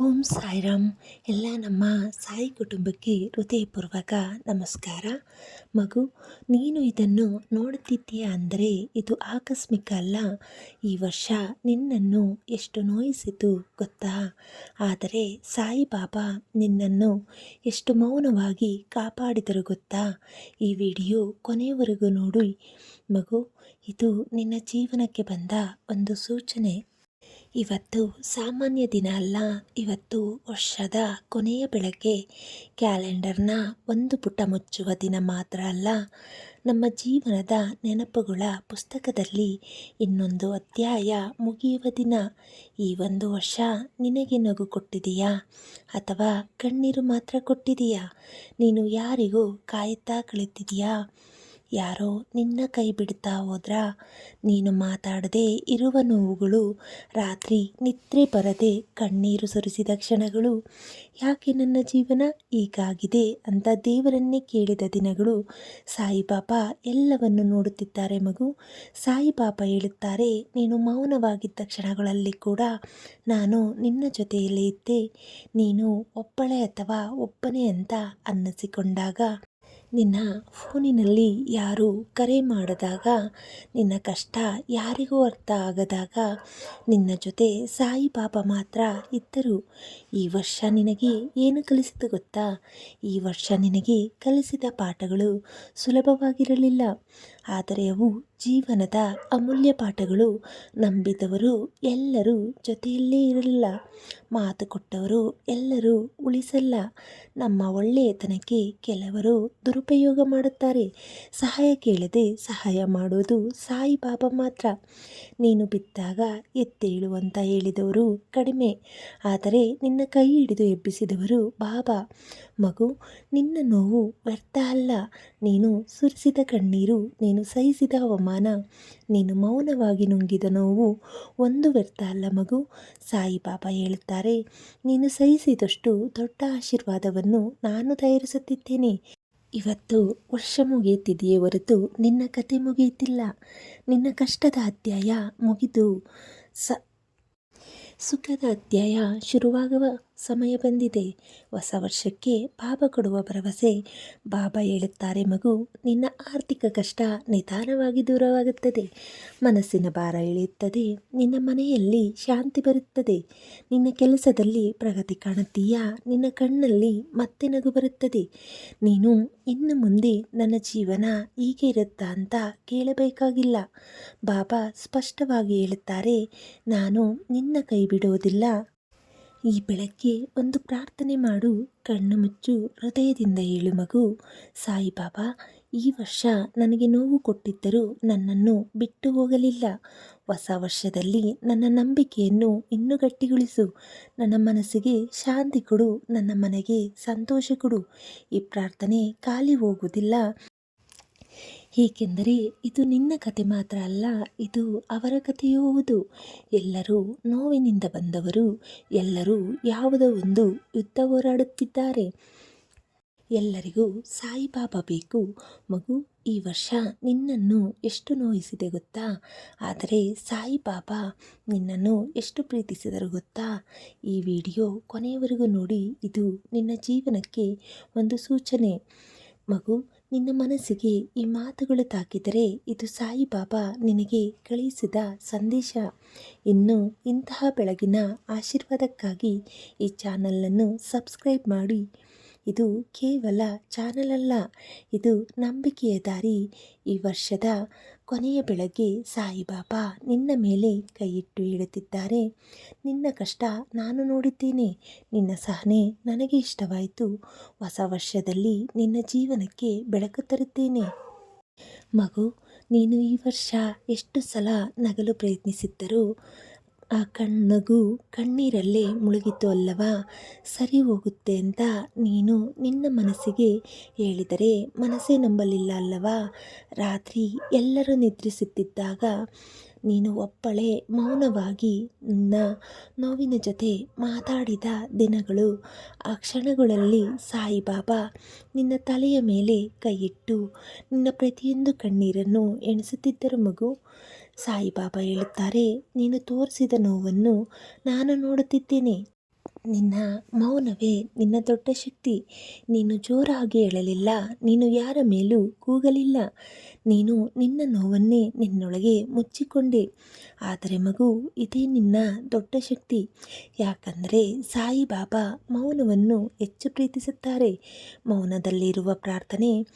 ಓಂ ಸಾಯಿರಾಮ್. ಎಲ್ಲ ನಮ್ಮ ಸಾಯಿ ಕುಟುಂಬಕ್ಕೆ ಹೃದಯಪೂರ್ವಕ ನಮಸ್ಕಾರ. ಮಗು, ನೀನು ಇದನ್ನು ನೋಡುತ್ತಿದ್ದೀಯ ಅಂದರೆ ಇದು ಆಕಸ್ಮಿಕ ಅಲ್ಲ. ಈ ವರ್ಷ ನಿನ್ನನ್ನು ಎಷ್ಟು ನೋಯಿಸಿತು ಗೊತ್ತಾ? ಆದರೆ ಸಾಯಿಬಾಬಾ ನಿನ್ನನ್ನು ಎಷ್ಟು ಮೌನವಾಗಿ ಕಾಪಾಡಿದರು ಗೊತ್ತಾ? ಈ ವಿಡಿಯೋ ಕೊನೆಯವರೆಗೂ ನೋಡಿ. ಮಗು, ಇದು ನಿನ್ನ ಜೀವನಕ್ಕೆ ಬಂದ ಒಂದು ಸೂಚನೆ. ಇವತ್ತು ಸಾಮಾನ್ಯ ದಿನ ಅಲ್ಲ. ಇವತ್ತು ವರ್ಷದ ಕೊನೆಯ ಬೆಳಗ್ಗೆ ಕ್ಯಾಲೆಂಡರ್ನ ಒಂದು ಪುಟ ಮುಚ್ಚುವ ದಿನ ಮಾತ್ರ ಅಲ್ಲ. ನಮ್ಮ ಜೀವನದ ನೆನಪುಗಳ ಪುಸ್ತಕದಲ್ಲಿ ಇನ್ನೊಂದು ಅಧ್ಯಾಯ ಮುಗಿಯುವ ದಿನ. ಈ ಒಂದು ವರ್ಷ ನಿನಗೆ ನಗು ಕೊಟ್ಟಿದೆಯಾ? ಅಥವಾ ಕಣ್ಣೀರು ಮಾತ್ರ ಕೊಟ್ಟಿದೆಯಾ? ನೀನು ಯಾರಿಗೂ ಕಾಯುತ್ತಾ ಕಳಿತಿದೆಯಾ ಯಾರೋ ನಿನ್ನ ಕೈ ಬಿಡ್ತಾ ಹೋದ್ರ? ನೀನು ಮಾತಾಡದೆ ಇರುವ ನೋವುಗಳು ರಾತ್ರಿ ನಿದ್ರೆ ಬರದೆ ಕಣ್ಣೀರು ಸುರಿಸಿದ ಕ್ಷಣಗಳು. ಯಾಕೆ ನನ್ನ ಜೀವನ ಹೀಗಾಗಿದೆ ಅಂತ ದೇವರನ್ನೇ ಕೇಳಿದ ದಿನಗಳು. ಸಾಯಿಬಾಬಾ ಎಲ್ಲವನ್ನು ನೋಡುತ್ತಿದ್ದಾರೆ ಮಗು. ಸಾಯಿಬಾಬಾ ಹೇಳುತ್ತಾರೆ, ನೀನು ಮೌನವಾಗಿದ್ದ ಕ್ಷಣಗಳಲ್ಲಿ ಕೂಡ ನಾನು ನಿನ್ನ ಜೊತೆಯಲ್ಲೇ ಇದ್ದೆ. ನೀನು ಒಬ್ಬಳೆ ಅಥವಾ ಒಬ್ಬನೇ ಅಂತ ಅನ್ನಿಸಿಕೊಂಡಾಗ ನಿನ್ನ ಫೋನಿನಲ್ಲಿ ಯಾರು ಕರೆ ಮಾಡಿದಾಗ, ನಿನ್ನ ಕಷ್ಟ ಯಾರಿಗೂ ಅರ್ಥ ಆಗದಾಗ, ನಿನ್ನ ಜೊತೆ ಸಾಯಿಬಾಬಾ ಮಾತ್ರ ಇದ್ದರು. ಈ ವರ್ಷ ನಿನಗೆ ಏನು ಕಲಿಸಿತು ಗೊತ್ತಾ? ಈ ವರ್ಷ ನಿನಗೆ ಕಲಿಸಿದ ಪಾಠಗಳು ಸುಲಭವಾಗಿರಲಿಲ್ಲ. ಆದರೆ ಅವು ಜೀವನದ ಅಮೂಲ್ಯ ಪಾಠಗಳು ನಂಬಿದವರು ಎಲ್ಲರೂ ಜೊತೆಯಲ್ಲೇ ಇರಲಿಲ್ಲ. ಮಾತು ಕೊಟ್ಟವರು ಎಲ್ಲರೂ ಉಳಿಸಲ್ಲ. ನಮ್ಮ ಒಳ್ಳೆಯತನಕ್ಕೆ ಕೆಲವರು ದುರುಪಯೋಗ ಮಾಡುತ್ತಾರೆ. ಸಹಾಯ ಕೇಳದೆ ಸಹಾಯ ಮಾಡೋದು ಸಾಯಿಬಾಬಾ ಮಾತ್ರ. ನೀನು ಬಿದ್ದಾಗ ಎತ್ತೇಳು ಅಂತ ಹೇಳಿದವರು ಕಡಿಮೆ. ಆದರೆ ನಿನ್ನ ಕೈ ಹಿಡಿದು ಎಬ್ಬಿಸಿದವರು ಬಾಬಾ. ಮಗು, ನಿನ್ನ ನೋವು ವ್ಯರ್ಥ ಅಲ್ಲ. ನೀನು ಸುರಿಸಿದ ಕಣ್ಣೀರು, ನೀನು ಸಹಿಸಿದ ನೀನು ಮೌನವಾಗಿ ನುಂಗಿದ ನೋವು ಒಂದು ವ್ಯರ್ಥ ಅಲ್ಲ ಮಗು, ಸಾಯಿಬಾಬಾ ಹೇಳುತ್ತಾರೆ. ನೀನು ಸಹಿಸಿದಷ್ಟು ದೊಡ್ಡ ಆಶೀರ್ವಾದವನ್ನು ನಾನು ತಯಾರಿಸುತ್ತಿದ್ದೇನೆ. ಇವತ್ತು ವರ್ಷ ಮುಗಿಯುತ್ತಿದೆಯೇ ಹೊರತು ನಿನ್ನ ಕತೆ ಮುಗಿಯುತ್ತಿಲ್ಲ. ನಿನ್ನ ಕಷ್ಟದ ಅಧ್ಯಾಯ ಮುಗಿದು ಸ, ಸುಖದ ಅಧ್ಯಾಯ ಶುರುವಾಗುವ ಸಮಯ ಬಂದಿದೆ. ಹೊಸ ವರ್ಷಕ್ಕೆ ಬಾಬಾ ಕೊಡುವ ಭರವಸೆ. ಬಾಬಾ ಹೇಳುತ್ತಾರೆ, ಮಗು, ನಿನ್ನ ಆರ್ಥಿಕ ಕಷ್ಟ ನಿಧಾನವಾಗಿ ದೂರವಾಗುತ್ತದೆ. ಮನಸ್ಸಿನ ಭಾರ ಇಳಿಯುತ್ತದೆ. ನಿನ್ನ ಮನೆಯಲ್ಲಿ ಶಾಂತಿ ಬರುತ್ತದೆ. ನಿನ್ನ ಕೆಲಸದಲ್ಲಿ ಪ್ರಗತಿ ಕಾಣುತ್ತೀಯಾ? ನಿನ್ನ ಕಣ್ಣಲ್ಲಿ ಮತ್ತೆ ನಗು ಬರುತ್ತದೆ. ನೀನು ಇನ್ನು ಮುಂದೆ ನನ್ನ ಜೀವನ ಹೀಗೆ ಇರುತ್ತಾ ಅಂತ ಕೇಳಬೇಕಾಗಿಲ್ಲ. ಬಾಬಾ ಸ್ಪಷ್ಟವಾಗಿ ಹೇಳುತ್ತಾರೆ, ನಾನು ನಿನ್ನ ಕೈ ಬಿಡುವುದಿಲ್ಲ. ಈ ಬೆಳಗ್ಗೆ ಒಂದು ಪ್ರಾರ್ಥನೆ ಮಾಡು, ಕಣ್ಣು ಮುಚ್ಚು, ಹೃದಯದಿಂದ ಹೇಳು ಮಗು. ಸಾಯಿಬಾಬಾ, ಈ ವರ್ಷ ನನಗೆ ನೋವು ಕೊಟ್ಟಿದ್ದರೂ ನನ್ನನ್ನು ಬಿಟ್ಟು ಹೋಗಲಿಲ್ಲ. ಹೊಸ ವರ್ಷದಲ್ಲಿ ನನ್ನ ನಂಬಿಕೆಯನ್ನು ಇನ್ನೂ ಗಟ್ಟಿಗೊಳಿಸು. ನನ್ನ ಮನಸ್ಸಿಗೆ ಶಾಂತಿ ಕೊಡು, ನನ್ನ ಮನೆಗೆ ಸಂತೋಷ ಕೊಡು. ಈ ಪ್ರಾರ್ಥನೆ ಖಾಲಿ ಹೋಗುವುದಿಲ್ಲ. ಏಕೆಂದರೆ ಇದು ನಿನ್ನ ಕತೆ ಮಾತ್ರ ಅಲ್ಲ, ಇದು ಅವರ ಕಥೆಯೂ ಹೌದು. ಎಲ್ಲರೂ ನೋವಿನಿಂದ ಬಂದವರು, ಎಲ್ಲರೂ ಯಾವುದೋ ಒಂದು ಯುದ್ಧ ಹೋರಾಡುತ್ತಿದ್ದಾರೆ. ಎಲ್ಲರಿಗೂ ಸಾಯಿಬಾಬಾ ಬೇಕು. ಮಗು, ಈ ವರ್ಷ ನಿನ್ನನ್ನು ಎಷ್ಟು ನೋಯಿಸಿದೆ ಗೊತ್ತಾ? ಆದರೆ ಸಾಯಿಬಾಬಾ ನಿನ್ನನ್ನು ಎಷ್ಟು ಪ್ರೀತಿಸಿದರು ಗೊತ್ತಾ? ಈ ವಿಡಿಯೋ ಕೊನೆಯವರೆಗೂ ನೋಡಿ, ಇದು ನಿನ್ನ ಜೀವನಕ್ಕೆ ಒಂದು ಸೂಚನೆ. ಮಗು ನಿನ್ನ ಮನಸ್ಸಿಗೆ ಈ ಮಾತುಗಳು ತಾಕಿದರೆ ಇದು ಸಾಯಿಬಾಬಾ ನಿನಗೆ ಕಳುಹಿಸಿದ ಸಂದೇಶ. ಇನ್ನು ಇಂತಹ ಬೆಳಗಿನ ಆಶೀರ್ವಾದಕ್ಕಾಗಿ ಈ ಚಾನಲನ್ನು ಸಬ್ಸ್ಕ್ರೈಬ್ ಮಾಡಿ. ಇದು ಕೇವಲ ಚಾನಲ್ ಅಲ್ಲ ಇದು ನಂಬಿಕೆಯ ದಾರಿ. ಈ ವರ್ಷದ ಕೊನೆಯ ಬೆಳಗ್ಗೆ ಸಾಯಿಬಾಬಾ ನಿನ್ನ ಮೇಲೆ ಕೈಯಿಟ್ಟು ಹೇಳುತ್ತಿದ್ದಾರೆ, ನಿನ್ನ ಕಷ್ಟ ನಾನು ನೋಡಿದ್ದೇನೆ, ನಿನ್ನ ಸಹನೆ ನನಗೆ ಇಷ್ಟವಾಯಿತು, ಹೊಸ ವರ್ಷದಲ್ಲಿ ನಿನ್ನ ಜೀವನಕ್ಕೆ ಬೆಳಕು ತರುತ್ತೇನೆ. ಮಗು, ನೀನು ಈ ವರ್ಷ ಎಷ್ಟು ಸಲ ನಗಲು ಪ್ರಯತ್ನಿಸಿದ್ದರೂ ಆ ಕಣ್ಣಗು ಕಣ್ಣೀರಲ್ಲೇ ಮುಳುಗಿತು ಅಲ್ಲವಾ? ಸರಿ ಹೋಗುತ್ತೆ ಅಂತ ನೀನು ನಿನ್ನ ಮನಸ್ಸಿಗೆ ಹೇಳಿದರೆ ಮನಸ್ಸೇ ನಂಬಲಿಲ್ಲ ಅಲ್ಲವಾ? ರಾತ್ರಿ ಎಲ್ಲರೂ ನಿದ್ರಿಸುತ್ತಿದ್ದಾಗ ನೀನು ಒಬ್ಬಳೇ ಮೌನವಾಗಿ ನಿನ್ನ ನೋವಿನ ಜೊತೆ ಮಾತಾಡಿದ ದಿನಗಳು, ಆ ಕ್ಷಣಗಳಲ್ಲಿ ಸಾಯಿಬಾಬಾ ನಿನ್ನ ತಲೆಯ ಮೇಲೆ ಕೈಯಿಟ್ಟು ನಿನ್ನ ಪ್ರತಿಯೊಂದು ಕಣ್ಣೀರನ್ನು ಎಣಿಸುತ್ತಿದ್ದರು ಮಗು. ಸಾಯಿಬಾಬಾ ಹೇಳುತ್ತಾರೆ, ನೀನು ತೋರಿಸಿದ ನೋವನ್ನು ನಾನು ನೋಡುತ್ತಿದ್ದೇನೆ. ನಿನ್ನ ಮೌನವೇ ನಿನ್ನ ದೊಡ್ಡ ಶಕ್ತಿ. ನೀನು ಜೋರಾಗಿ ಹೇಳಲಿಲ್ಲ ನೀನು ಯಾರ ಮೇಲೂ ಕೂಗಲಿಲ್ಲ. ನೀನು ನಿನ್ನ ನೋವನ್ನೇ ನಿನ್ನೊಳಗೆ ಮುಚ್ಚಿಕೊಂಡೆ. ಆದರೆ ಮಗು, ಇದೇ ನಿನ್ನ ದೊಡ್ಡ ಶಕ್ತಿ. ಯಾಕಂದರೆ ಸಾಯಿಬಾಬಾ ಮೌನವನ್ನು ಹೆಚ್ಚು ಪ್ರೀತಿಸುತ್ತಾರೆ. ಮೌನದಲ್ಲಿರುವ ಪ್ರಾರ್ಥನೆ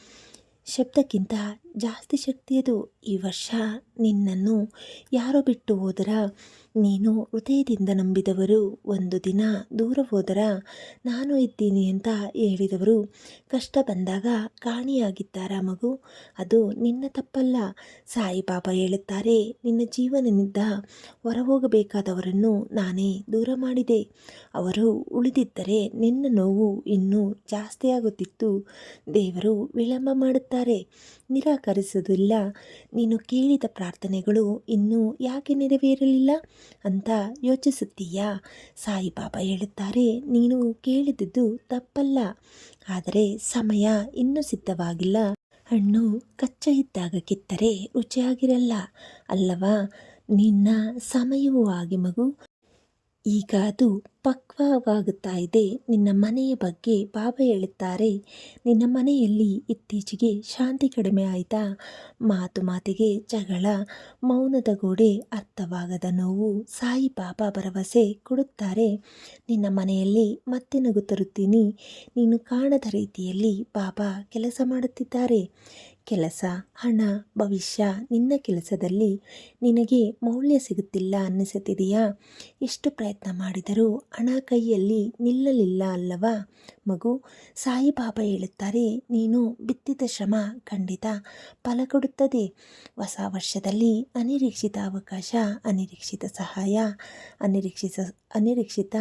ಶಬ್ದಕ್ಕಿಂತ ಜಾಸ್ತಿ ಶಕ್ತಿಯದು ಈ ವರ್ಷ ನಿನ್ನನ್ನು ಯಾರು ಬಿಟ್ಟು ಹೋದರ? ನೀನು ಹೃದಯದಿಂದ ನಂಬಿದವರು ಒಂದು ದಿನ ದೂರ ಹೋದರ? ನಾನು ಇದ್ದೀನಿ ಅಂತ ಹೇಳಿದವರು ಕಷ್ಟ ಬಂದಾಗ ಕಾಣಿಯಾಗಿದ್ದಾರ ಮಗು? ಅದು ನಿನ್ನ ತಪ್ಪಲ್ಲ. ಸಾಯಿಬಾಬಾ ಹೇಳುತ್ತಾರೆ, ನಿನ್ನ ಜೀವನದಿಂದ ಹೊರ ಹೋಗಬೇಕಾದವರನ್ನು ನಾನೇ ದೂರ ಮಾಡಿದೆ. ಅವರು ಉಳಿದಿದ್ದರೆ ನಿನ್ನ ನೋವು ಇನ್ನೂ ಜಾಸ್ತಿಯಾಗುತ್ತಿತ್ತು ದೇವರು ವಿಳಂಬ ಮಾಡುತ್ತಾರೆ. ನಿರಾಕರಿಸುವುದಿಲ್ಲ ನೀನು ಕೇಳಿದ ಪ್ರಾರ್ಥನೆಗಳು ಇನ್ನೂ ಯಾಕೆ ನೆರವೇರಲಿಲ್ಲ ಅಂತ ಯೋಚಿಸುತ್ತೀಯಾ? ಸಾಯಿಬಾಬಾ ಹೇಳುತ್ತಾರೆ, ನೀನು ಕೇಳಿದ್ದು ತಪ್ಪಲ್ಲ. ಆದರೆ ಸಮಯ ಇನ್ನೂ ಸಿದ್ಧವಾಗಿಲ್ಲ. ಹಣ್ಣು ಕಚ್ಚ ಇದ್ದಾಗ ಕಿತ್ತರೆ ರುಚಿಯಾಗಿರಲ್ಲ. ಅಲ್ಲವಾ, ನಿನ್ನ ಸಮಯವೂ ಆಗಿ ಮಗು. ಈಗ ಅದು ಪಕ್ವವಾಗುತ್ತಾ ಇದೆ ನಿನ್ನ ಮನೆಯ ಬಗ್ಗೆ ಬಾಬಾ ಹೇಳುತ್ತಾರೆ. ನಿನ್ನ ಮನೆಯಲ್ಲಿ ಇತ್ತೀಚೆಗೆ ಶಾಂತಿ ಕಡಿಮೆ ಆಯಿತಾ? ಮಾತು ಮಾತಿಗೆ ಜಗಳ, ಮೌನದ ಗೋಡೆ ಅರ್ಥವಾಗದ ನೋವು ಸಾಯಿ ಬಾಬಾ ಭರವಸೆ ಕೊಡುತ್ತಾರೆ. ನಿನ್ನ ಮನೆಯಲ್ಲಿ ಮತ್ತೆ ನಗು ತರುತ್ತೀನಿ ನೀನು ಕಾಣದ ರೀತಿಯಲ್ಲಿ ಬಾಬಾ ಕೆಲಸ ಮಾಡುತ್ತಿದ್ದಾರೆ. ಕೆಲಸ, ಹಣ, ಭವಿಷ್ಯ ನಿನ್ನ ಕೆಲಸದಲ್ಲಿ ನಿನಗೆ ಮೌಲ್ಯ ಸಿಗುತ್ತಿಲ್ಲ ಅನ್ನಿಸುತ್ತಿದೆಯಾ ಎಷ್ಟು ಪ್ರಯತ್ನ ಮಾಡಿದರೂ ಹಣ ಕೈಯಲ್ಲಿ ನಿಲ್ಲಲಿಲ್ಲ ಅಲ್ಲವಾ? ಮಗು, ಸಾಯಿಬಾಬಾ ಹೇಳುತ್ತಾರೆ, ನೀನು ಬಿತ್ತಿದ ಶ್ರಮ ಖಂಡಿತ ಫಲ ಕೊಡುತ್ತದೆ ಹೊಸ ವರ್ಷದಲ್ಲಿ ಅನಿರೀಕ್ಷಿತ ಅವಕಾಶ, ಅನಿರೀಕ್ಷಿತ ಸಹಾಯ, ಅನಿರೀಕ್ಷಿತ ಅನಿರೀಕ್ಷಿತ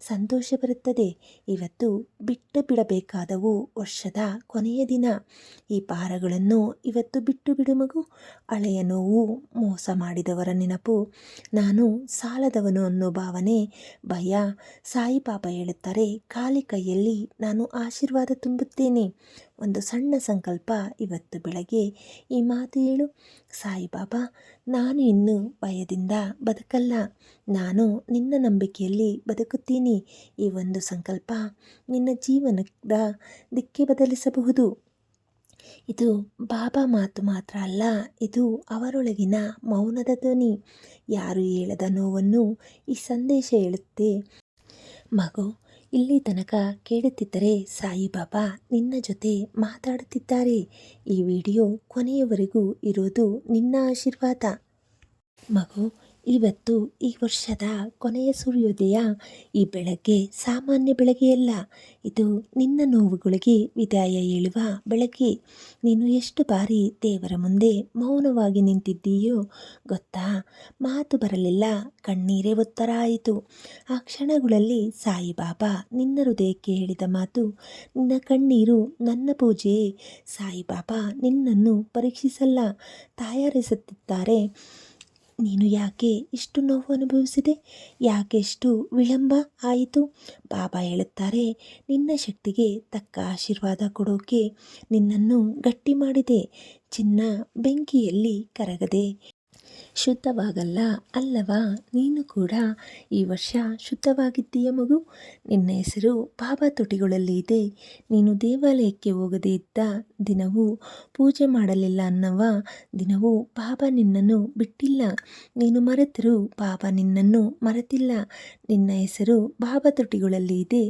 ಸಂತೋಷ ಬರುತ್ತದೆ. ಇವತ್ತು ಬಿಟ್ಟು ಬಿಡಬೇಕಾದವು ವರ್ಷದ ಕೊನೆಯ ದಿನ. ಈ ಪಾರಗಳನ್ನು ಇವತ್ತು ಬಿಟ್ಟು ಬಿಡು ಮಗು. ಹಳೆಯ ನೋವು ಮೋಸ ಮಾಡಿದವರ ನೆನಪು. ನಾನು ಸಾಲದವನು ಅನ್ನೋ ಭಾವನೆ, ಭಯ. ಸಾಯಿಬಾಬಾ ಹೇಳುತ್ತಾರೆ, ಖಾಲಿ ಕೈಯಲ್ಲಿ ನಾನು ಆಶೀರ್ವಾದ ತುಂಬುತ್ತೇನೆ. ಒಂದು ಸಣ್ಣ ಸಂಕಲ್ಪ ಇವತ್ತು ಬೆಳಗ್ಗೆ. ಈ ಮಾತು ಹೇಳು. ಸಾಯಿಬಾಬಾ, ನಾನು ಇನ್ನು ಭಯದಿಂದ ಬದುಕಲ್ಲ. ನಾನು ನಿನ್ನ ನಂಬಿಕೆಯಲ್ಲಿ ಬದುಕುತ್ತೀನಿ. ಈ ಒಂದು ಸಂಕಲ್ಪ ನಿನ್ನ ಜೀವನದ ದಿಕ್ಕೆ ಬದಲಿಸಬಹುದು. ಇದು ಬಾಬಾ ಮಾತು ಮಾತ್ರ ಅಲ್ಲ, ಇದು ಅವರೊಳಗಿನ ಮೌನದ ಧ್ವನಿ. ಯಾರು ಹೇಳದ ನೋವನ್ನು ಈ ಸಂದೇಶ ಹೇಳುತ್ತೆ. ಮಗು ಇಲ್ಲಿ ತನಕ ಕೇಳುತ್ತಿದ್ದರೆ ಸಾಯಿಬಾಬಾ ನಿನ್ನ ಜೊತೆ ಮಾತಾಡುತ್ತಿದ್ದಾರೆ. ಈ ವಿಡಿಯೋ ಕೊನೆಯವರೆಗೂ ಇರೋದು ನಿನ್ನ ಆಶೀರ್ವಾದ. ಮಗು ಇವತ್ತು ಈ ವರ್ಷದ ಕೊನೆಯ ಸೂರ್ಯೋದಯ ಈ ಬೆಳಗ್ಗೆ, ಸಾಮಾನ್ಯ ಬೆಳಗ್ಗೆಯಲ್ಲ. ಇದು ನಿನ್ನ ನೋವುಗಳಿಗೆ ವಿದಾಯ ಹೇಳುವ ಬೆಳಗ್ಗೆ. ನೀನು ಎಷ್ಟು ಬಾರಿ ದೇವರ ಮುಂದೆ ಮೌನವಾಗಿ ನಿಂತಿದ್ದೀಯೋ ಗೊತ್ತಾ? ಮಾತು ಬರಲಿಲ್ಲ, ಕಣ್ಣೀರೇ ಒತ್ತರ ಆಯಿತು ಆ ಕ್ಷಣಗಳಲ್ಲಿ ಸಾಯಿಬಾಬಾ ನಿನ್ನ ಹೃದಯಕ್ಕೆ ಹೇಳಿದ ಮಾತು, ನಿನ್ನ ಕಣ್ಣೀರು ನನ್ನ ಪೂಜೆಯೇ. ಸಾಯಿಬಾಬಾ ನಿನ್ನನ್ನು ಪರೀಕ್ಷಿಸಲ್ಲ, ತಯಾರಿಸುತ್ತಿದ್ದಾರೆ. ನೀನು ಯಾಕೆ ಇಷ್ಟು ನೋವು ಅನುಭವಿಸಿದೆ? ಯಾಕೆ ಇಷ್ಟು ವಿಳಂಬ ಆಯಿತು? ಬಾಬಾ ಹೇಳುತ್ತಾರೆ, ನಿನ್ನ ಶಕ್ತಿಗೆ ತಕ್ಕ ಆಶೀರ್ವಾದ ಕೊಡೋಕೆ ನಿನ್ನನ್ನು ಗಟ್ಟಿ ಮಾಡಿದೆ ಚಿನ್ನ ಬೆಂಕಿಯಲ್ಲಿ ಕರಗದೆ ಶುದ್ಧವಾಗಲ್ಲ ಅಲ್ಲವಾ? ನೀನು ಕೂಡ ಈ ವರ್ಷ ಶುದ್ಧವಾಗಿದ್ದೀಯ ಮಗು? ನಿನ್ನ ಹೆಸರು ಬಾಬಾ ತುಟಿಗಳಲ್ಲಿ ಇದೆ. ನೀನು ದೇವಾಲಯಕ್ಕೆ ಹೋಗದೇ ಇದ್ದ ದಿನವೂ ಪೂಜೆ ಮಾಡಲಿಲ್ಲ ಅನ್ನವ? ದಿನವೂ ಬಾಬಾ ನಿನ್ನನ್ನು ಬಿಟ್ಟಿಲ್ಲ. ನೀನು ಮರೆತರೂ, ಬಾಬಾ ನಿನ್ನನ್ನು ಮರೆತಿಲ್ಲ. ನಿನ್ನ ಹೆಸರು ಬಾಬಾ ತುಟಿಗಳಲ್ಲಿ ಇದೆ.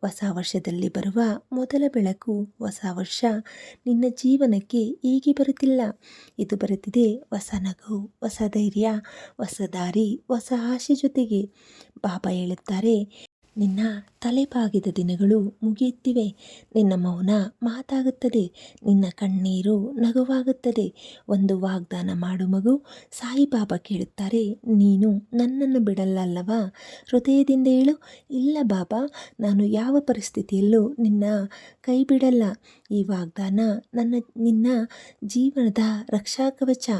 ಹೊಸ ವರ್ಷದಲ್ಲಿ ಬರುವ ಮೊದಲ ಬೆಳಕು ಹೊಸ ವರ್ಷ. ನಿನ್ನ ಜೀವನಕ್ಕೆ ಹೀಗೆ ಬರುತ್ತಿಲ್ಲ. ಇದು ಬರುತ್ತಿದೆ ಹೊಸ ನಗು, ಹೊಸ ಧೈರ್ಯ, ಹೊಸ ದಾರಿ, ಹೊಸ ಆಶೆ ಜೊತೆಗೆ. ಬಾಬಾ ಹೇಳುತ್ತಾರೆ ನಿನ್ನ ತಲೆಬಾಗಿದ ದಿನಗಳು ಮುಗಿಯುತ್ತಿವೆ. ನಿನ್ನ ಮೌನ ಮಾತಾಗುತ್ತದೆ. ನಿನ್ನ ಕಣ್ಣೀರು ನಗುವಾಗುತ್ತದೆ. ಒಂದು ವಾಗ್ದಾನ ಮಾಡು ಮಗು. ಸಾಯಿಬಾಬಾ ಕೇಳುತ್ತಾರೆ, ನೀನು ನನ್ನನ್ನು ಬಿಡಲ್ಲಲ್ಲವಾ ಹೃದಯದಿಂದ ಹೇಳು, ಇಲ್ಲ ಬಾಬಾ, ನಾನು ಯಾವ ಪರಿಸ್ಥಿತಿಯಲ್ಲೂ ನಿನ್ನ ಕೈ ಬಿಡಲ್ಲ ಈ ವಾಗ್ದಾನ ನನ್ನ, ನಿನ್ನ ಜೀವನದ ರಕ್ಷಾ ಕವಚ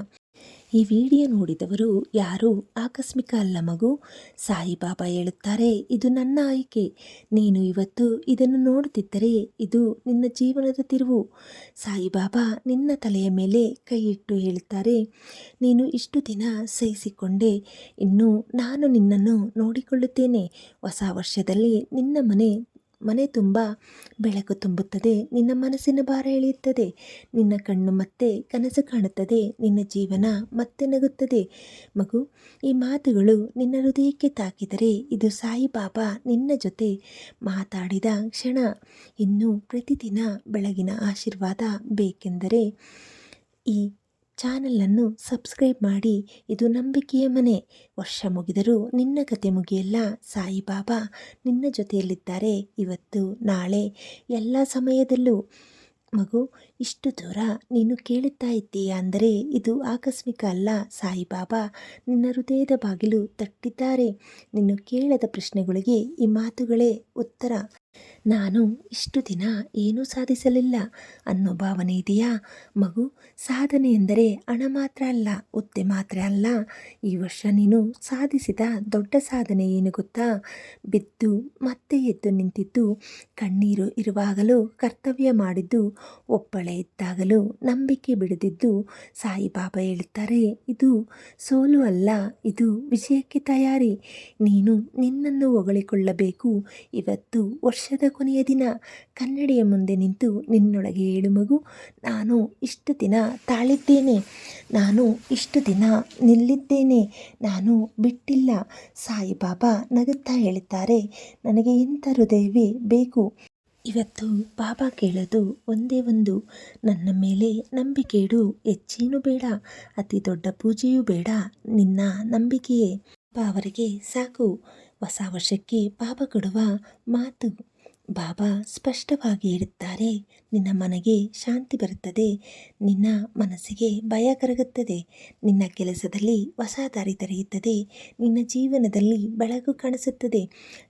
ಈ ವಿಡಿಯೋ ನೋಡಿದವರು ಯಾರು? ಆಕಸ್ಮಿಕ ಅಲ್ಲ ಮಗು. ಸಾಯಿಬಾಬಾ ಹೇಳುತ್ತಾರೆ, ಇದು ನನ್ನ ಆಯ್ಕೆ. ನೀನು ಇವತ್ತು ಇದನ್ನು ನೋಡುತ್ತಿದ್ದರೆ ಇದು ನಿನ್ನ ಜೀವನದ ತಿರುವು. ಸಾಯಿಬಾಬಾ ನಿನ್ನ ತಲೆಯ ಮೇಲೆ ಕೈ ಇಟ್ಟು ಹೇಳುತ್ತಾರೆ, ನೀನು ಇಷ್ಟು ದಿನ ಸಹಿಸಿಕೊಂಡೆ, ಇನ್ನು ನಾನು ನಿನ್ನನ್ನು ನೋಡಿಕೊಳ್ಳುತ್ತೇನೆ. ಹೊಸ ವರ್ಷದಲ್ಲಿ ನಿನ್ನ ಮನೆ ಮನೆ ತುಂಬ ಬೆಳಕು ತುಂಬುತ್ತದೆ, ನಿನ್ನ ಮನಸ್ಸಿನ ಭಾರ ಎಳೆಯುತ್ತದೆ, ನಿನ್ನ ಕಣ್ಣು ಮತ್ತೆ ಕನಸು ಕಾಣುತ್ತದೆ, ನಿನ್ನ ಜೀವನ ಮತ್ತೆ ನಗುತ್ತದೆ. ಮಗು, ಈ ಮಾತುಗಳು ನಿನ್ನ ಹೃದಯಕ್ಕೆ ತಾಕಿದರೆ ಇದು ಸಾಯಿಬಾಬಾ ನಿನ್ನ ಜೊತೆ ಮಾತಾಡಿದ ಕ್ಷಣ. ಇನ್ನು ಪ್ರತಿದಿನ ಬೆಳಗಿನ ಆಶೀರ್ವಾದ ಬೇಕೆಂದರೆ ಈ ಚಾನಲನ್ನು ಸಬ್ಸ್ಕ್ರೈಬ್ ಮಾಡಿ, ಇದು ನಂಬಿಕೆಯ ಮನೆ. ವರ್ಷ ಮುಗಿದರೂ ನಿನ್ನ ಕತೆ ಮುಗಿಯಲ್ಲ. ಸಾಯಿಬಾಬಾ, ನಿನ್ನ ಜೊತೆಯಲ್ಲಿದ್ದಾರೆ. ಇವತ್ತು, ನಾಳೆ, ಎಲ್ಲ ಸಮಯದಲ್ಲೂ. ಮಗು ಇಷ್ಟು ದೂರ ನೀನು ಕೇಳುತ್ತಾ ಇದ್ದೀಯಾ ಅಂದರೆ ಇದು ಆಕಸ್ಮಿಕ ಅಲ್ಲ ಸಾಯಿಬಾಬಾ. ನಿನ್ನ ಹೃದಯದ ಬಾಗಿಲು ತಟ್ಟಿದ್ದಾರೆ. ನಿನ್ನ ಕೇಳದ ಪ್ರಶ್ನೆಗಳಿಗೆ ಈ ಮಾತುಗಳೇ ಉತ್ತರ. ನಾನು ಇಷ್ಟು ದಿನ ಏನೂ ಸಾಧಿಸಲಿಲ್ಲ. ಅನ್ನೋ ಭಾವನೆ ಇದೆಯಾ? ಮಗು, ಸಾಧನೆ ಎಂದರೆ ಹಣ ಮಾತ್ರ ಅಲ್ಲ, ಒತ್ತೆ ಮಾತ್ರ ಅಲ್ಲ. ಈ ವರ್ಷ ನೀನು ಸಾಧಿಸಿದ ದೊಡ್ಡ ಸಾಧನೆ ಏನು ಗೊತ್ತಾ? ಬಿದ್ದು ಮತ್ತೆ ಎದ್ದು ನಿಂತಿದ್ದು, ಕಣ್ಣೀರು ಇರುವಾಗಲೂ ಕರ್ತವ್ಯ ಮಾಡಿದ್ದು ಒಪ್ಪಳೆ ಇದ್ದಾಗಲೂ ನಂಬಿಕೆ ಬಿಡದಿದ್ದು ಸಾಯಿಬಾಬಾ ಹೇಳುತ್ತಾರೆ ಇದು ಸೋಲು ಅಲ್ಲ, ಇದು ವಿಜಯಕ್ಕೆ ತಯಾರಿ. ನೀನು ನಿನ್ನನ್ನು ಹೊಗಳಿಕೊಳ್ಳಬೇಕು. ಇವತ್ತು ವರ್ಷದ ಕೊನೆಯ ದಿನ. ಕನ್ನಡಿಯ ಮುಂದೆ ನಿಂತು ನಿನ್ನೊಳಗೆ ಏಳು ಮಗು. ನಾನು ಇಷ್ಟು ದಿನ ತಾಳಿದ್ದೇನೆ. ನಾನು ಇಷ್ಟು ದಿನ ನಿಲ್ಲಿದ್ದೇನೆ. ನಾನು ಬಿಟ್ಟಿಲ್ಲ. ಸಾಯಿಬಾಬಾ ನಗುತ್ತಾ ಹೇಳುತ್ತಾರೆ ನನಗೆ ಇಂಥ ಹೃದಯವೇ ಬೇಕು? ಇವತ್ತು ಬಾಬಾ ಕೇಳೋದು ಒಂದೇ ಒಂದು. ನನ್ನ ಮೇಲೆ ನಂಬಿಕೆ ಇಡು, ಹೆಚ್ಚೇನು ಬೇಡ, ಅತಿ ದೊಡ್ಡ ಪೂಜೆಯೂ ಬೇಡ, ನಿನ್ನ ನಂಬಿಕೆಯೇ. ಬಾಬಾ ಅವರಿಗೆ ಸಾಕು, ಹೊಸ ವರ್ಷಕ್ಕೆ ಬಾಬಾ ಕೊಡುವ ಮಾತು. ಬಾಬಾ ಸ್ಪಷ್ಟವಾಗಿ ಹೇಳುತ್ತಾರೆ ನಿನ್ನ ಮನೆಗೆ ಶಾಂತಿ ಬರುತ್ತದೆ, ನಿನ್ನ ಮನಸ್ಸಿಗೆ ಭಯ ಕರಗುತ್ತದೆ, ನಿನ್ನ ಕೆಲಸದಲ್ಲಿ ಹೊಸ ದಾರಿ ತೆರೆಯುತ್ತದೆ ನಿನ್ನ ಜೀವನದಲ್ಲಿ ಬೆಳಕು ಕಾಣಿಸುತ್ತದೆ,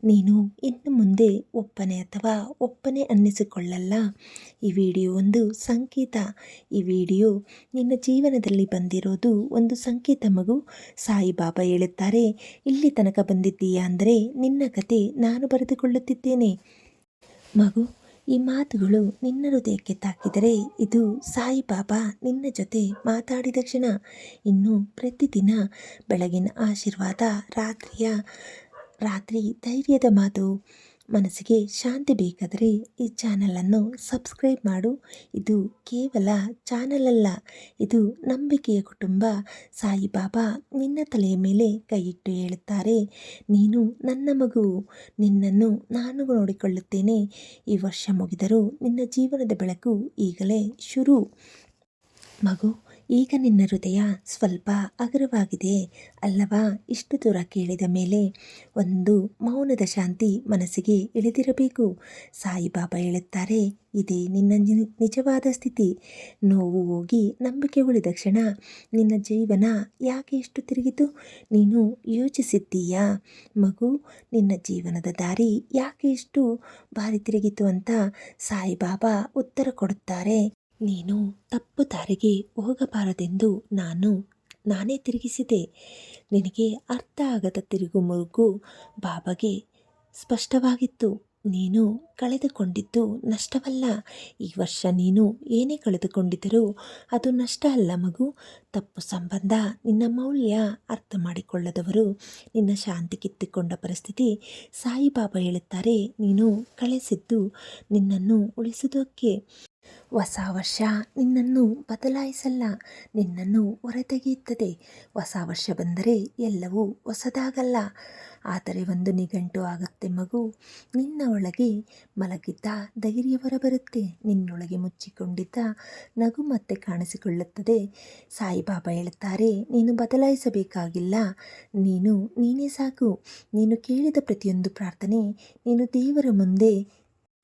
ನೀನು ಇನ್ನು ಮುಂದೆ ಒಪ್ಪನೆ ಅಥವಾ ಒಪ್ಪನೆ ಅನ್ನಿಸಿಕೊಳ್ಳಲ್ಲ. ಈ ವಿಡಿಯೋ ಒಂದು ಸಂಕೇತ. ಈ ವಿಡಿಯೋ ನಿನ್ನ ಜೀವನದಲ್ಲಿ ಬಂದಿರೋದು ಒಂದು ಸಂಕೇತ ಮಗು. ಸಾಯಿಬಾಬಾ ಹೇಳುತ್ತಾರೆ, ಇಲ್ಲಿ ತನಕ ಬಂದಿದ್ದೀಯಾ? ಅಂದರೆ, ನಿನ್ನ ಕತೆ ನಾನು ಬರೆದುಕೊಳ್ಳುತ್ತಿದ್ದೇನೆ. ಮಗು, ಈ ಮಾತುಗಳು ನಿನ್ನ ಹೃದಯಕ್ಕೆ ತಾಕಿದರೆ ಇದು ಸಾಯಿಬಾಬಾ ನಿನ್ನ ಜೊತೆ ಮಾತಾಡಿದ ಕ್ಷಣ. ಇನ್ನು ಪ್ರತಿದಿನ ಬೆಳಗಿನ ಆಶೀರ್ವಾದ, ರಾತ್ರಿಯ, ರಾತ್ರಿ ಧೈರ್ಯದ ಮಾತು. ಮನಸ್ಸಿಗೆ ಶಾಂತಿ ಬೇಕಾದರೆ ಈ ಚಾನಲನ್ನು ಸಬ್ಸ್ಕ್ರೈಬ್ ಮಾಡು. ಇದು ಕೇವಲ ಚಾನಲ್ ಅಲ್ಲ ಇದು ನಂಬಿಕೆಯ ಕುಟುಂಬ. ಸಾಯಿಬಾಬಾ ನಿನ್ನ ತಲೆಯ ಮೇಲೆ ಕೈಯಿಟ್ಟು ಹೇಳುತ್ತಾರೆ, ನೀನು ನನ್ನ ಮಗು, ನಿನ್ನನ್ನು ನಾನು ನೋಡಿಕೊಳ್ಳುತ್ತೇನೆ. ಈ ವರ್ಷ ಮುಗಿದರೂ ನಿನ್ನ ಜೀವನದ ಬೆಳಕು ಈಗಲೇ ಶುರು. ಮಗು ಈಗ ನಿನ್ನ ಹೃದಯ ಸ್ವಲ್ಪ ಅಗರವಾಗಿದೆ ಅಲ್ಲವಾ? ಇಷ್ಟು ದೂರ ಕೇಳಿದ ಮೇಲೆ ಒಂದು ಮೌನದ ಶಾಂತಿ ಮನಸ್ಸಿಗೆ ಇಳಿದಿರಬೇಕು. ಸಾಯಿಬಾಬಾ ಹೇಳುತ್ತಾರೆ, ಇದೇ ನಿನ್ನ ನಿಜವಾದ ಸ್ಥಿತಿ. ನೋವು ಹೋಗಿ ನಂಬಿಕೆ ಉಳಿದ ಕ್ಷಣ ನಿನ್ನ ಜೀವನ ಯಾಕೆ ಇಷ್ಟು ತಿರುಗಿತು? ನೀನು ಯೋಚಿಸಿದ್ದೀಯಾ? ಮಗು, ನಿನ್ನ ಜೀವನದ ದಾರಿ ಯಾಕೆ ಇಷ್ಟು ಬಾರಿ ತಿರುಗಿತು ಅಂತ ಸಾಯಿಬಾಬಾ ಉತ್ತರ ಕೊಡುತ್ತಾರೆ. ನೀನು ತಪ್ಪು ದಾರಿಗೆ ಹೋಗಬಾರದೆಂದು ನಾನು, ನಾನೇ ತಿರುಗಿಸಿದೆ. ನಿನಗೆ ಅರ್ಥ ಆಗದ ತಿರುಗು ಮುರುಗು ಬಾಬಾಗೆ ಸ್ಪಷ್ಟವಾಗಿತ್ತು. ನೀನು ಕಳೆದುಕೊಂಡಿದ್ದು ನಷ್ಟವಲ್ಲ. ಈ ವರ್ಷ ನೀನು ಏನೇ ಕಳೆದುಕೊಂಡಿದ್ದರೂ ಅದು ನಷ್ಟ ಅಲ್ಲ ಮಗು. ತಪ್ಪು ಸಂಬಂಧ ನಿನ್ನ ಮೌಲ್ಯ ಅರ್ಥ ಮಾಡಿಕೊಳ್ಳದವರು ನಿನ್ನ ಶಾಂತಿ ಕಿತ್ತುಕೊಂಡ ಪರಿಸ್ಥಿತಿ ಸಾಯಿಬಾಬಾ ಹೇಳುತ್ತಾರೆ, ನೀನು ಕಳಿಸಿದ್ದು ನಿನ್ನನ್ನು ಉಳಿಸುವುದಕ್ಕೆ ಹೊಸ ವರ್ಷ ನಿನ್ನನ್ನು ಬದಲಾಯಿಸಲ್ಲ, ನಿನ್ನನ್ನು ಹೊರತೆಗೆಯುತ್ತದೆ. ಹೊಸ ವರ್ಷ ಬಂದರೆ ಎಲ್ಲವೂ ಹೊಸದಾಗಲ್ಲ. ಆದರೆ ಒಂದು ನಿಘಂಟು ಆಗುತ್ತೆ ಮಗು. ನಿನ್ನ ಒಳಗೆ ಮಲಗಿದ್ದ ಧೈರ್ಯ ಹೊರಬರುತ್ತೆ ನಿನ್ನೊಳಗೆ ಮುಚ್ಚಿಕೊಂಡಿದ್ದ ನಗು ಮತ್ತೆ ಕಾಣಿಸಿಕೊಳ್ಳುತ್ತದೆ. ಸಾಯಿಬಾಬಾ ಹೇಳುತ್ತಾರೆ, ನೀನು ಬದಲಾಯಿಸಬೇಕಾಗಿಲ್ಲ. ನೀನು ನೀನೇ ಸಾಕು. ನೀನು ಕೇಳಿದ ಪ್ರತಿಯೊಂದು ಪ್ರಾರ್ಥನೆ ನೀನು ದೇವರ ಮುಂದೆ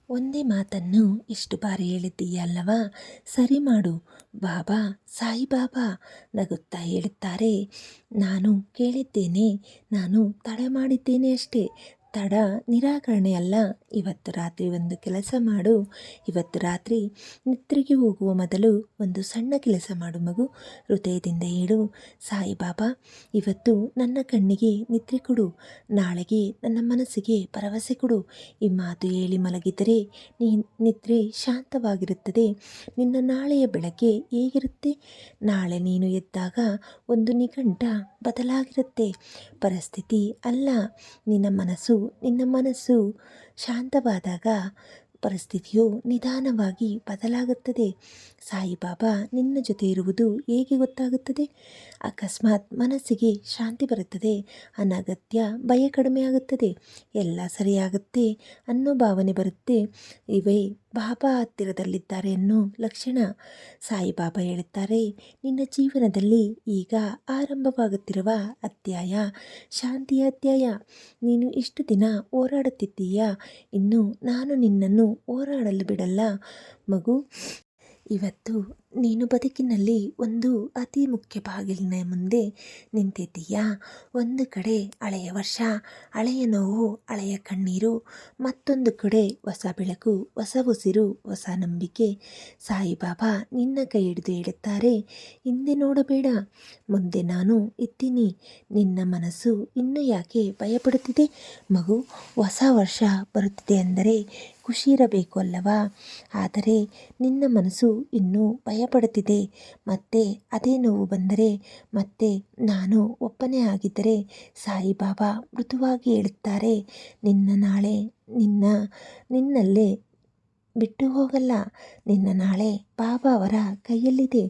ಒಂದೇ ಮಾತನ್ನು ಇಷ್ಟು ಬಾರಿ ಹೇಳಿದ್ದೀಯಲ್ಲವಾ ಸರಿ ಮಾಡು. ಬಾಬಾ ಸಾಯಿಬಾಬಾ ನಗುತ್ತಾ ಹೇಳುತ್ತಾರೆ. ನಾನು ಕೇಳಿದ್ದೇನೆ. ನಾನು ತಡೆ ಮಾಡಿದ್ದೇನೆ ಅಷ್ಟೇ. ಒತ್ತಡ ನಿರಾಕರಣೆ ಅಲ್ಲ ಇವತ್ತು ರಾತ್ರಿ ಒಂದು ಕೆಲಸ ಮಾಡು. ಇವತ್ತು ರಾತ್ರಿ ನಿದ್ರೆಗೆ ಹೋಗುವ ಮೊದಲು ಒಂದು ಸಣ್ಣ ಕೆಲಸ ಮಾಡು ಮಗು. ಹೃದಯದಿಂದ ಹೇಳು ಸಾಯಿಬಾಬಾ ಇವತ್ತು ನನ್ನ ಕಣ್ಣಿಗೆ ನಿದ್ರೆ ಕೊಡು. ನಾಳೆಗೆ ನನ್ನ ಮನಸ್ಸಿಗೆ ಭರವಸೆ ಕೊಡು. ಈ ಮಾತು ಹೇಳಿ ಮಲಗಿದರೆ ನೀ ನಿದ್ರೆ ಶಾಂತವಾಗಿರುತ್ತದೆ. ನಿನ್ನ ನಾಳೆಯ ಬೆಳಗ್ಗೆ ಹೇಗಿರುತ್ತೆ? ನಾಳೆ ನೀನು ಎದ್ದಾಗ ಒಂದು ನಿಘಂಟ ಬದಲಾಗಿರುತ್ತೆ. ಪರಿಸ್ಥಿತಿ ಅಲ್ಲ. ನಿನ್ನ ಮನಸ್ಸು ನಿನ್ನ ಮನಸ್ಸು. ಶಾಂತವಾದಾಗ ಪರಿಸ್ಥಿತಿಯು ನಿಧಾನವಾಗಿ ಬದಲಾಗುತ್ತದೆ. ಸಾಯಿಬಾಬಾ ನಿನ್ನ ಜೊತೆ ಇರುವುದು ಹೇಗೆ ಗೊತ್ತಾಗುತ್ತದೆ? ಅಕಸ್ಮಾತ್ ಮನಸ್ಸಿಗೆ ಶಾಂತಿ ಬರುತ್ತದೆ, ಅನಗತ್ಯ ಭಯ ಕಡಿಮೆಯಾಗುತ್ತದೆ, ಎಲ್ಲ ಸರಿಯಾಗುತ್ತೆ ಅನ್ನೋ ಭಾವನೆ ಬರುತ್ತೆ. ಇವೇ ಬಾಬಾ ಹತ್ತಿರದಲ್ಲಿದ್ದಾರೆ ಅನ್ನೋ ಲಕ್ಷಣ. ಸಾಯಿಬಾಬಾ ಹೇಳುತ್ತಾರೆ, ನಿನ್ನ ಜೀವನದಲ್ಲಿ ಈಗ ಆರಂಭವಾಗುತ್ತಿರುವ ಅಧ್ಯಾಯ, ಶಾಂತಿಯ ಅಧ್ಯಾಯ. ನೀನು ಇಷ್ಟು ದಿನ ಹೋರಾಡುತ್ತಿದ್ದೀಯ? ಇನ್ನು ನಾನು ನಿನ್ನನ್ನು ಹೋರಾಡಲು ಬಿಡಲ್ಲ. ಮಗು, ಇವತ್ತು ನೀನು ಬದುಕಿನಲ್ಲಿ ಒಂದು ಅತಿ ಮುಖ್ಯ ಬಾಗಿಲಿನ ಮುಂದೆ ನಿಂತಿದ್ದೀಯಾ? ಒಂದು ಕಡೆ ಹಳೆಯ ವರ್ಷ, ಹಳೆಯ ನೋವು, ಹಳೆಯ ಕಣ್ಣೀರು, ಮತ್ತೊಂದು ಕಡೆ ಹೊಸ ಬೆಳಕು, ಹೊಸ ಉಸಿರು, ಹೊಸ ನಂಬಿಕೆ. ಸಾಯಿಬಾಬಾ ನಿನ್ನ ಕೈ ಹಿಡಿದು ಹೇಳುತ್ತಾರೆ, ಹಿಂದೆ ನೋಡಬೇಡ, ಮುಂದೆ ನಾನು ಇದ್ದೀನಿ. ನಿನ್ನ ಮನಸ್ಸು ಇನ್ನು ಯಾಕೆ ಭಯಪಡುತ್ತಿದೆ? ಮಗು, ಹೊಸ ವರ್ಷ ಬರುತ್ತಿದೆ ಅಂದರೆ ಖುಷಿ ಇರಬೇಕು ಅಲ್ಲವಾ? ಆದರೆ ನಿನ್ನ ಮನಸ್ಸು ಇನ್ನೂ ಭಯಪಡುತ್ತಿದೆ. ಮತ್ತೆ ಅದೇ ನೋವು ಬಂದರೆ, ಮತ್ತೆ ನಾನು ಒಪ್ಪನೇ ಆಗಿದ್ದರೆ ಸಾಯಿಬಾಬಾ ಮೃದುವಾಗಿ ಹೇಳುತ್ತಾರೆ, ನಿನ್ನ ನಾಳೆ ನಿನ್ನ ನಿನ್ನಲ್ಲೇ ಬಿಟ್ಟು ಹೋಗಲ್ಲ. ನಿನ್ನ ನಾಳೆ ಬಾಬಾ ಅವರ ಕೈಯಲ್ಲಿದೆ.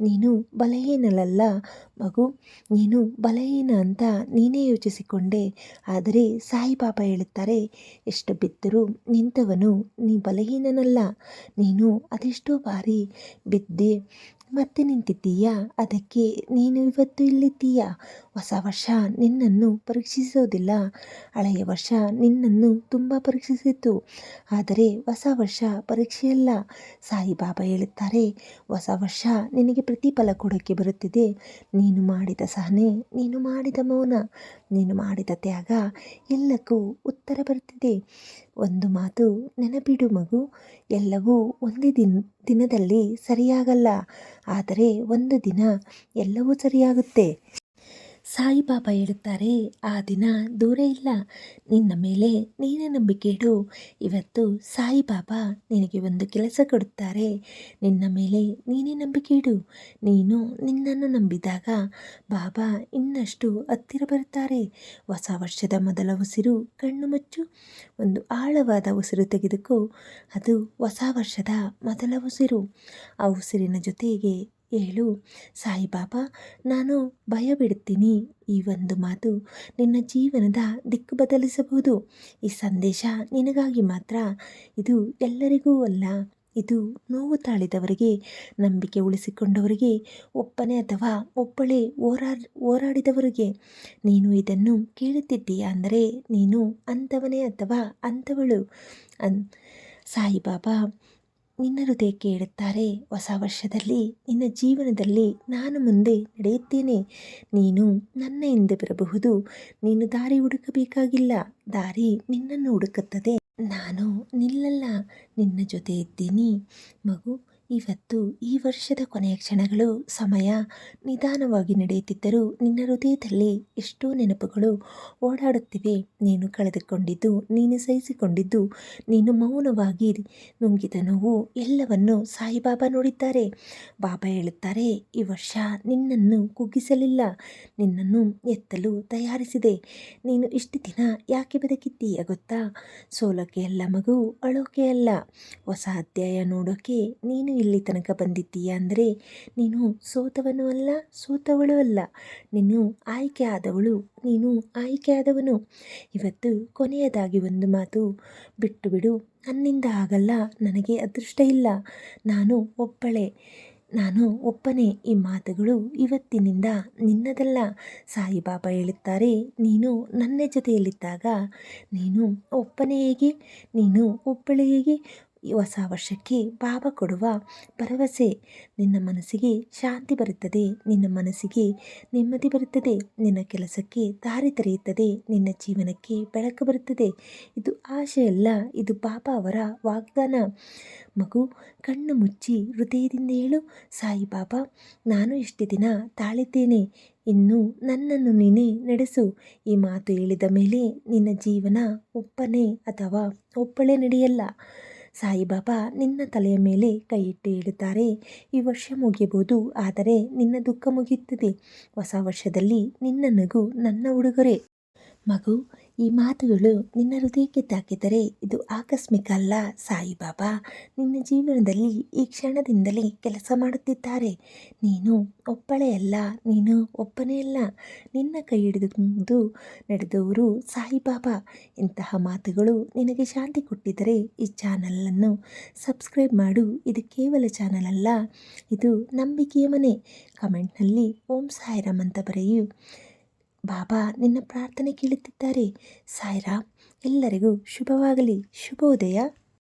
ನೀನು ಬಲಹೀನಲ್ಲ ಮಗು, ನೀನು ಬಲಹೀನ ಅಂತ ನೀನೇ ಯೋಚಿಸಿಕೊಂಡೆ. ಆದರೆ ಸಾಯಿಬಾಬಾ ಹೇಳುತ್ತಾರೆ, ಎಷ್ಟು ಬಿದ್ದರೂ ನಿಂತವನು ನೀ ಬಲಹೀನನಲ್ಲ. ನೀನು ಅದೆಷ್ಟೋ ಬಾರಿ ಬಿದ್ದೆ, ಮತ್ತೆ ನಿಂತಿದ್ದೀಯಾ? ಅದಕ್ಕೆ ನೀನು ಇವತ್ತು ಇಲ್ಲಿದ್ದೀಯಾ? ಹೊಸ ವರ್ಷ ನಿನ್ನನ್ನು ಪರೀಕ್ಷಿಸೋದಿಲ್ಲ. ಹಳೆಯ ವರ್ಷ ನಿನ್ನನ್ನು ತುಂಬ ಪರೀಕ್ಷಿಸಿತ್ತು ಆದರೆ ಹೊಸ ವರ್ಷ ಪರೀಕ್ಷೆಯಲ್ಲ. ಸಾಯಿಬಾಬಾ ಹೇಳುತ್ತಾರೆ, ಹೊಸ ವರ್ಷ ನಿನಗೆ ಪ್ರತಿಫಲ ಕೊಡೋಕ್ಕೆ ಬರುತ್ತಿದೆ. ನೀನು ಮಾಡಿದ ಸಹನೆ, ನೀನು ಮಾಡಿದ ಮೌನ, ನೀನು ಮಾಡಿದ ತ್ಯಾಗ ಎಲ್ಲಕ್ಕೂ ಉತ್ತರ ಬರುತ್ತಿದೆ. ಒಂದು ಮಾತು ನೆನಪಿಡು ಮಗು. ಎಲ್ಲವೂ ಒಂದೇ ದಿನ, ದಿನದಲ್ಲಿ ಸರಿಯಾಗಲ್ಲ. ಆದರೆ ಒಂದು ದಿನ ಎಲ್ಲವೂ ಸರಿಯಾಗುತ್ತೆ. ಸಾಯಿಬಾಬಾ ಹೇಳುತ್ತಾರೆ, ಆ ದಿನ ದೂರ ಇಲ್ಲ. ನಿನ್ನ ಮೇಲೆ ನೀನೇ ನಂಬಿಕೆ ಇಡು. ಇವತ್ತು ಸಾಯಿಬಾಬಾ ನಿನಗೆ ಒಂದು ಕೆಲಸ ಕೊಡುತ್ತಾರೆ. ನಿನ್ನ ಮೇಲೆ ನೀನೇ ನಂಬಿಕೆ ಇಡು. ನೀನು ನಿನ್ನನ್ನು ನಂಬಿದಾಗ ಬಾಬಾ ಇನ್ನಷ್ಟು ಹತ್ತಿರ ಬರುತ್ತಾರೆ. ಹೊಸ ವರ್ಷದ ಮೊದಲ ಉಸಿರು ಕಣ್ಣು ಮುಚ್ಚು. ಒಂದು ಆಳವಾದ ಉಸಿರು ತೆಗೆದುಕೋ. ಅದು ಹೊಸ ವರ್ಷದ ಮೊದಲ ಉಸಿರು. ಆ ಉಸಿರಿನ ಜೊತೆಗೆ ಹೇಳು, ಸಾಯಿಬಾಬಾ, ನಾನು ಭಯ ಬಿಡುತ್ತೀನಿ ಈ ಒಂದು ಮಾತು ನಿನ್ನ ಜೀವನದ ದಿಕ್ಕು ಬದಲಿಸಬಹುದು. ಈ ಸಂದೇಶ ನಿನಗಾಗಿ ಮಾತ್ರ. ಇದು ಎಲ್ಲರಿಗೂ ಅಲ್ಲ, ಇದು ನೋವು ತಾಳಿದವರಿಗೆ, ನಂಬಿಕೆ ಉಳಿಸಿಕೊಂಡವರಿಗೆ ಒಪ್ಪನೆ ಅಥವಾ ಒಬ್ಬಳೇ ಹೋರಾ, ಹೋರಾಡಿದವರಿಗೆ. ನೀನು ಇದನ್ನು ಕೇಳುತ್ತಿದ್ದೀಯ ಅಂದರೆ ನೀನು ಅಂಥವನೇ ಅಥವಾ ಅಂಥವಳು? ಅನ್, ಸಾಯಿಬಾಬಾ ನಿನ್ನ ಹೃದಯಕ್ಕೆ ಹೇಳುತ್ತಾರೆ ಹೊಸ ವರ್ಷದಲ್ಲಿ ನಿನ್ನ ಜೀವನದಲ್ಲಿ ನಾನು ಮುಂದೆ ನಡೆಯುತ್ತೇನೆ. ನೀನು ನನ್ನ ಹಿಂದೆ ಬರಬಹುದು. ನೀನು ದಾರಿ ಹುಡುಕಬೇಕಾಗಿಲ್ಲ. ದಾರಿ ನಿನ್ನನ್ನು ಹುಡುಕುತ್ತದೆ. ನಾನು ನಿಲ್ಲಲ್ಲ. ನಿನ್ನ ಜೊತೆ ಇದ್ದೀನಿ. ಮಗು ಇವತ್ತು ಈ ವರ್ಷದ ಕೊನೆಯ ಕ್ಷಣಗಳು ಸಮಯ ನಿಧಾನವಾಗಿ ನಡೆಯುತ್ತಿದ್ದರೂ ನಿನ್ನ ಹೃದಯದಲ್ಲಿ ಎಷ್ಟೋ ನೆನಪುಗಳು ಓಡಾಡುತ್ತಿವೆ. ನೀನು ಕಳೆದುಕೊಂಡಿದ್ದು, ನೀನು ಸಹಿಸಿಕೊಂಡಿದ್ದು, ನೀನು ಮೌನವಾಗಿ ನುಂಗಿದ ನೋವು ಎಲ್ಲವನ್ನು ಸಾಯಿಬಾಬಾ ನೋಡಿದ್ದಾರೆ. ಬಾಬಾ ಹೇಳುತ್ತಾರೆ, ಈ ವರ್ಷ ನಿನ್ನನ್ನು ಕುಗ್ಗಿಸಲಿಲ್ಲ, ನಿನ್ನನ್ನು ಎತ್ತಲು ತಯಾರಿಸಿದೆ. ನೀನು ಇಷ್ಟು ದಿನ ಯಾಕೆ ಬದುಕಿದ್ದೀಯ ಗೊತ್ತಾ? ಸೋಲೋಕೆ ಅಲ್ಲ ಮಗು, ಅಳೋಕೆ ಅಲ್ಲ. ಹೊಸ ಅಧ್ಯಾಯ ನೋಡೋಕೆ ನೀನು ಇಲ್ಲಿ ತನಕ ಬಂದಿದ್ದೀಯ ಅಂದರೆ, ನೀನು ಸೋತವನು ಅಲ್ಲ, ಸೋತವಳು ಅಲ್ಲ. ನೀನು ಆಯ್ಕೆ ಆದವಳು, ನೀನು ಆಯ್ಕೆ ಆದವನು. ಇವತ್ತು ಕೊನೆಯದಾಗಿ ಒಂದು ಮಾತು ಬಿಟ್ಟು ಬಿಡು ನನ್ನಿಂದ ಆಗಲ್ಲ, ನನಗೆ ಅದೃಷ್ಟ ಇಲ್ಲ. ನಾನು ಒಬ್ಬಳೇ, ನಾನು ಒಪ್ಪನೆ ಈ ಮಾತುಗಳು ಇವತ್ತಿನಿಂದ ನಿನ್ನದಲ್ಲ. ಸಾಯಿಬಾಬಾ ಹೇಳುತ್ತಾರೆ, ನೀನು ನನ್ನ ಜೊತೆಯಲ್ಲಿದ್ದಾಗ ನೀನು ಒಪ್ಪನೆ ಹೇಗೆ? ನೀನು ಒಬ್ಬಳೇ ಹೇಗೆ? ಈ ಹೊಸ ವರ್ಷಕ್ಕೆ ಬಾಬಾ ಕೊಡುವ ಭರವಸೆ ನಿನ್ನ ಮನಸ್ಸಿಗೆ ಶಾಂತಿ ಬರುತ್ತದೆ. ನಿನ್ನ ಮನಸ್ಸಿಗೆ ನೆಮ್ಮದಿ ಬರುತ್ತದೆ. ನಿನ್ನ ಕೆಲಸಕ್ಕೆ ದಾರಿ ತೆರೆಯುತ್ತದೆ. ನಿನ್ನ ಜೀವನಕ್ಕೆ ಬೆಳಕು ಬರುತ್ತದೆ. ಇದು ಆಶೆಯಲ್ಲ, ಇದು ಪಾಪ ಅವರ ವಾಗ್ದಾನ. ಮಗು, ಕಣ್ಣು ಮುಚ್ಚಿ ಹೃದಯದಿಂದ ಹೇಳು ಸಾಯಿಬಾಬಾ ನಾನು ಇಷ್ಟು ದಿನ ತಾಳಿದ್ದೇನೆ. ಇನ್ನು ನನ್ನನ್ನು ನೀನೇ ನಡೆಸು. ಈ ಮಾತು ಹೇಳಿದ ಮೇಲೆ ನಿನ್ನ ಜೀವನ ಒಪ್ಪನೆ ಅಥವಾ ಒಪ್ಪಳೆ ನಡೆಯಲ್ಲ. ಸಾಯಿಬಾಬಾ ನಿನ್ನ ತಲೆಯ ಮೇಲೆ ಕೈ ಇಟ್ಟು ಹೇಳುತ್ತಾರೆ, ಈ ವರ್ಷ ಮುಗಿಯಬಹುದು, ಆದರೆ ನಿನ್ನ ದುಃಖ ಮುಗಿಯುತ್ತದೆ. ಹೊಸ ವರ್ಷದಲ್ಲಿ ನಿನ್ನ ನಗು ನನ್ನ ಉಡುಗೊರೆ. ಮಗು, ಈ ಮಾತುಗಳು ನಿನ್ನ ಹೃದಯಕ್ಕೆ ತಾಕಿದರೆ ಇದು ಆಕಸ್ಮಿಕ ಅಲ್ಲ ಸಾಯಿಬಾಬಾ. ನಿನ್ನ ಜೀವನದಲ್ಲಿ ಈ ಕ್ಷಣದಿಂದಲೇ ಕೆಲಸ ಮಾಡುತ್ತಿದ್ದಾರೆ. ನೀನು ಒಬ್ಬಳೇ ಅಲ್ಲ, ನೀನು ಒಬ್ಬನೇ ಅಲ್ಲ. ನಿನ್ನ ಕೈ ಹಿಡಿದು ನಡೆದವರು ಸಾಯಿಬಾಬಾ. ಇಂತಹ ಮಾತುಗಳು ನಿನಗೆ ಶಾಂತಿ ಕೊಟ್ಟಿದ್ದರೆ ಈ ಚಾನಲನ್ನು ಸಬ್ಸ್ಕ್ರೈಬ್ ಮಾಡು. ಇದು ಕೇವಲ ಚಾನಲ್ ಅಲ್ಲ, ಇದು ನಂಬಿಕೆಯ ಮನೆ. ಕಮೆಂಟ್ನಲ್ಲಿ ಓಂ ಸಾಯಿರಾಮ್ ಅಂತ ಬರೆಯು. ಬಾಬಾ ನಿನ್ನ ಪ್ರಾರ್ಥನೆ ಕೇಳುತ್ತಿದ್ದಾರೆ. ಸಾಯಿರಾಮ್ ಎಲ್ಲರಿಗೂ ಶುಭವಾಗಲಿ. ಶುಭೋದಯ.